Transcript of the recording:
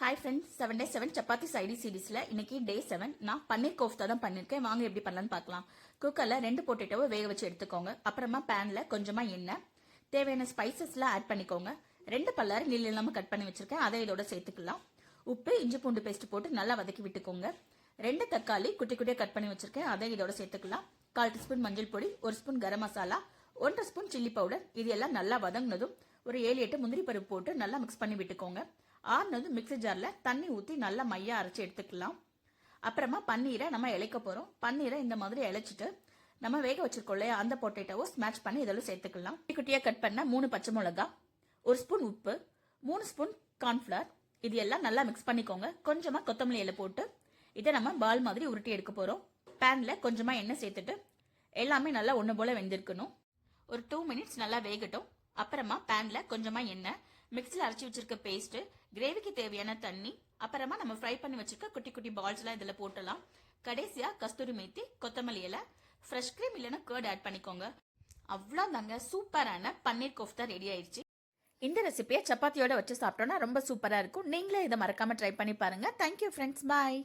Hi friends seven day seven chapati சைடி சீரீஸில் இன்னைக்கு டே seven நான் பன்னீர் கோஃப்தா தான் பண்ணியிருக்கேன் வாங்க எப்படி பண்ணலான்னு பார்க்கலாம். குக்கரில் ரெண்டு பொட்டேட்டோவை வேக வச்சு எடுத்துக்கோங்க. அப்புறமா பேனில் கொஞ்சமாக எண்ணெய். தேவையான ஸ்பைசஸ்லாம் ஆட் பண்ணிக்கோங்க. ரெண்டு பல்லாறு நீல் இல்லாமல் கட் பண்ணி வச்சுருக்கேன். அதை இதோட சேர்த்துக்கலாம். உப்பு இஞ்சி பூண்டு பேஸ்ட் போட்டு நல்லா வதக்கி விட்டுக்கோங்க. ரெண்டு தக்காளி குட்டி குட்டியாக கட் பண்ணி வச்சுருக்கேன். அதை இதோட சேர்த்துக்கலாம். கால் டீஸ்பூன் மஞ்சள் பொடி ஒரு ஸ்பூன் கரம் மசாலா ஒன்றரை ஸ்பூன் சில்லி பவுடர். இது எல்லாம் நல்லா வதங்கினதும் ஒரு ஏழு எட்டு முந்திரி பருப்பு போட்டு நல்லா மிக்ஸ் பண்ணி விட்டுக்கோங்க. ஆறுனதும் மிக்ஸி ஜாரில் தண்ணி ஊற்றி நல்லா மையா அரைச்சி எடுத்துக்கலாம். அப்புறமா பன்னீரை நம்ம இழைக்க போகிறோம் பன்னீரை இந்த மாதிரி இழைச்சிட்டு நம்ம வேக வச்சிருக்கோம் இல்லையா? அந்த பொட்டேட்டோவை ஸ்மாஷ் பண்ணி இதெல்லாம் சேர்த்துக்கலாம். குட்டியாக கட் பண்ண மூணு பச்சை மிளகா ஒரு ஸ்பூன் உப்பு மூணு ஸ்பூன் கார்ன்ஃப்ளவர் இது எல்லாம் நல்லா மிக்ஸ் பண்ணிக்கோங்க. கொஞ்சமாக கொத்தமல்லி இலை போட்டு இதை நம்ம பால் மாதிரி உருட்டி எடுக்க போகிறோம் பேனில் கொஞ்சமாக எண்ணெய் சேர்த்துட்டு எல்லாமே நல்லா ஒன்று போல் வெந்திருக்கணும். ஒரு டூ மினிட்ஸ் நல்லா வேகட்டும். அப்புறமா பேனில் கொஞ்சமாக எண்ணெய் மிக்ஸில் அரைச்சி வச்சிருக்க பேஸ்ட் கிரேவிக்கு தேவையான தண்ணி அப்புறமா நம்ம ஃப்ரை பண்ணி வச்சிருக்க குட்டி குட்டி பால்ஸ் எல்லாம் இதுல போட்டலாம் கடைசியா கஸ்தூரி மேத்தி கொத்தமல்லி இலை ஃப்ரெஷ் கிரீம் இல்லைன்னா கேர்ட் ஆட் பண்ணிக்கோங்க. அவ்வளோ தாங்க சூப்பரான பன்னீர் கோஃப்தா ரெடி ஆயிடுச்சு. இந்த ரெசிபியை சப்பாத்தியோட வச்சு சாப்பிட்டோன்னா ரொம்ப சூப்பரா இருக்கும். நீங்களே இதை மறக்காம ட்ரை பண்ணி பாருங்க. Thank you friends bye